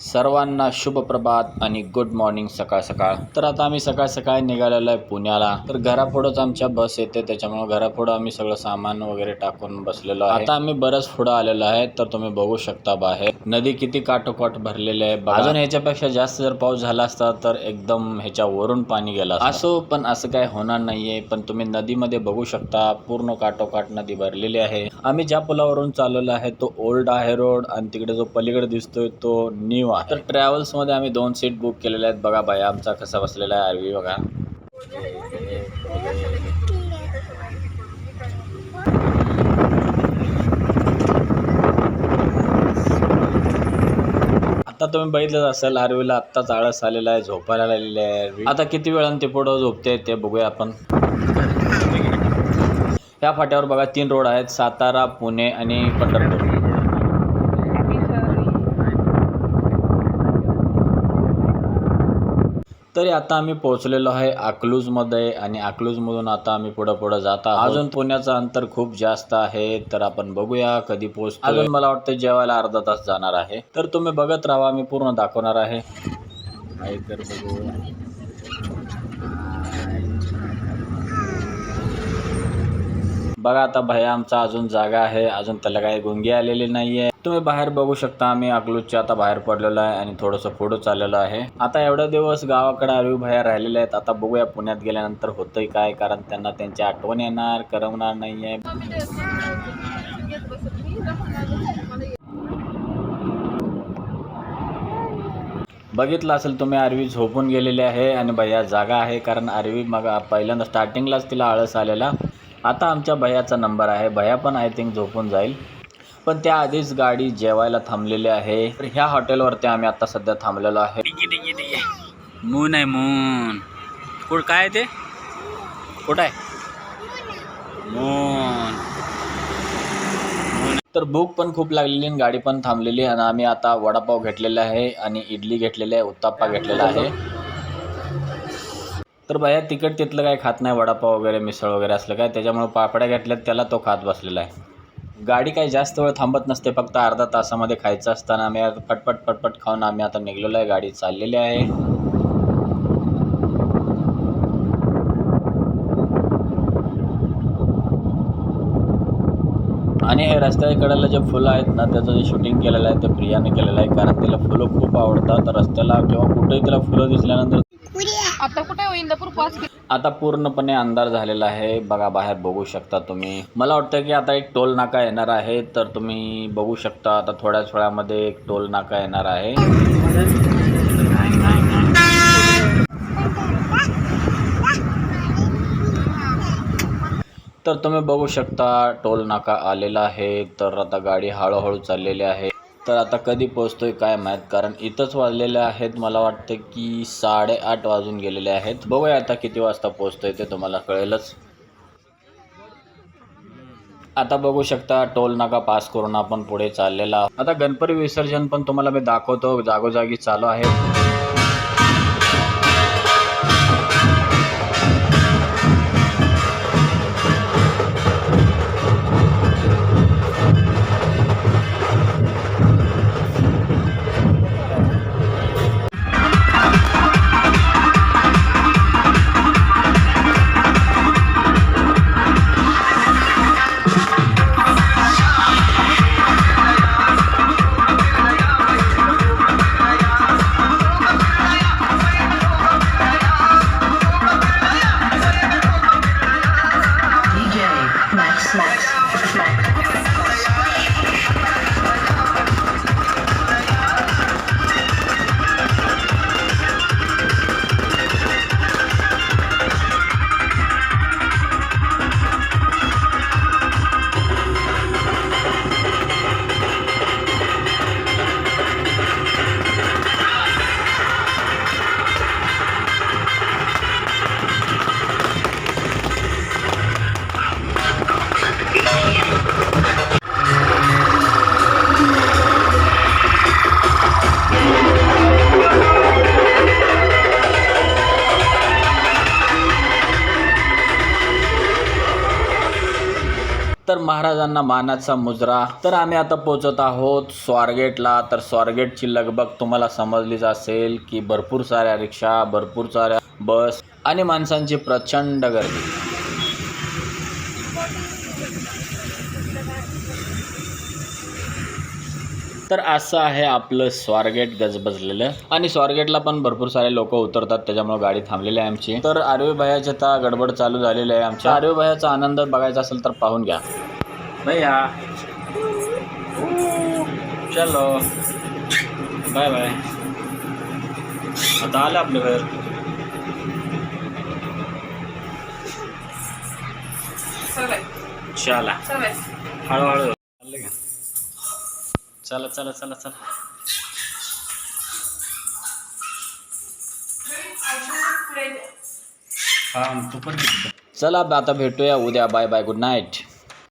सर्वांना शुभ प्रभात आणि गुड मॉर्निंग सकाळ सकाळ. तर आता आम्ही सकाळ सकाळी निघालेलो आहे पुण्याला. तर घरापुढंच आमच्या बस येते त्याच्यामुळे घरापुढं आम्ही सगळं सामान वगैरे टाकून बसलेलो आहे. आता आम्ही बरंच पुढं आलेलो आहे तर तुम्ही बघू शकता बाहेर. नदी किती काठोकाठ भरलेली आहे. अजून ह्याच्यापेक्षा जास्त जर पाऊस झाला असता तर एकदम ह्याच्या वरून पाणी गेला. असो पण असं काय होणार नाहीये. पण तुम्ही नदीमध्ये बघू शकता पूर्ण काठोकाठ नदी भरलेली आहे. आम्ही ज्या पुलावरून चाललेलो आहे तो ओल्ड आहे रोड आणि तिकडे जो पलीकडे दिसतोय तो न्यू आहे तर ट्रॅव्हल्समध्ये आम्ही दोन सीट बुक केलेल्या आहेत. बघा बाया आमचा कसा बसलेला आहे आरवी बघा. आता तुम्ही बघितलंच असेल आरवीला आत्ताच आळस आलेला आहे झोपायला लागलेली आहे आरवी. आता किती वेळानं ते पुढं झोपते ते बघूया आपण. या फाट्यावर बघा तीन रोड आहेत. सातारा पुणे आणि पंढरपूर. तरी आता आम्ही पोहोचलेलो आहे अकलूजमध्ये आणि अकलूजमधून आता आम्ही पुढं पुढं जात आहोत. अजून पुण्याचं अंतर खूप जास्त आहे तर आपण बघूया कधी पोहोचतो अजून मला वाटतं जेवायला अर्धा तास जाणार आहे. तर तुम्ही बघत राहा मी पूर्ण दाखवणार आहे. तर बघू बघा आता भैया आमचा अजून जागा आहे. अजून त्याला काही गुंगी आलेली नाहीये. तुम्ही बाहेर बघू शकता. आम्ही अकलूजच्या आता बाहेर पडलेलो आहे आणि थोडंसं पुढं चाललेलो आहे. आता एवढे दिवस गावाकडे अरवी भैया राहिलेले आहेत. आता बघूया पुण्यात गेल्यानंतर होतंय काय कारण त्यांना त्यांची आठवण येणार करमणार नाहीये. बघितलं असेल तुम्ही आरवी झोपून गेलेली आहे आणि भैया जागा आहे. कारण आरवी मग पहिल्यांदा स्टार्टिंगलाच तिला आळस आलेला. आता आमच्या भैयाचा नंबर आहे. भैया पण आय थिंक झोपून जाईल. पण त्याआधीच गाडी जेवायला थांबलेली आहे. तर ह्या हॉटेलवरती आम्ही आता सध्या थांबलेलो आहे. मून आहे मून. कुठं काय आहे ते? कुठं आहे? मून. तर भूक पण खूप लागलेली आणि गाडी पण थांबलेली आणि आम्ही आता वडापाव घेतलेला आहे आणि इडली घेतलेली आहे उत्ताप्पा घेतलेला आहे. तर बाया तिकट तिथलं काय खात नाही वडापाव वगैरे मिसळ वगैरे असलं काय? त्याच्यामुळे पापड्या घेतल्यात त्याला तो खात बसलेला आहे. गाडी काही जास्त वेळ थांबत नसते फक्त अर्धा तासामध्ये खायचं असताना आम्ही आता पटपट पटपट खाऊन आम्ही आता निघलेलो आहे गाडी चाललेली आहे. आणि हे रस्त्याच्या जे फुलं आहेत ना त्याचं जे शूटिंग केलेलं आहे ते प्रियाने केलेलं आहे कारण तिला फुलं खूप आवडतात. रस्त्याला किंवा कुठेही तिला फुलं दिसल्यानंतर आता कुठे हो इंदापूर पास आता पूर्णपणे अंधार झालेला आहे. बघा बाहेर बघू शकता तुम्ही. मला वाटतं की आता एक टोल नाका येणार आहे तर तुम्ही बघू शकता आता थोड्याच वेळामध्ये एक टोल नाका येणार आहे. तर तुम्ही बघू शकता टोल नाका आलेला आहे. तर आता गाडी हळूहळू चाललेली आहे. तर आता कधी पोहोचतोय काय माहीत? कारण इथंच वाजलेले आहेत मला वाटतं की साडेआठ वाजून गेलेले आहेत. बघूया आता किती वाजता पोहोचतोय ते तुम्हाला कळेलच. आता बघू शकता टोल नाका पास करून आपण पुढे चाललेला आता गणपती विसर्जन पण तुम्हाला मी दाखवतो जागोजागी चालू आहे. तर महाराजांना मानाचा मुजरा. तर आम्ही आता पोहोचत आहोत स्वारगेटला. तर स्वारगेटची लगबग तुम्हाला समजलीच असेल की भरपूर साऱ्या रिक्षा भरपूर साऱ्या बस आणि माणसांची प्रचंड गर्दी. तर असं आहे आपलं स्वारगेट गजबजलेलं. आणि स्वारगेटला पण भरपूर सारे लोक उतरतात त्याच्यामुळे गाडी थांबलेली आहे आमची. तर आरवी भयाची आता गडबड चालू झालेली आहे आमच्या. आरवी भयाचा आनंद बघायचा असेल तर पाहून घ्या. भैया. चलो. Bye bye. आता आलं आपलं घर. चला. हळूहळू. चला चला चला चला. हा तू पण चला आता भेटूया उद्या. Bye bye good night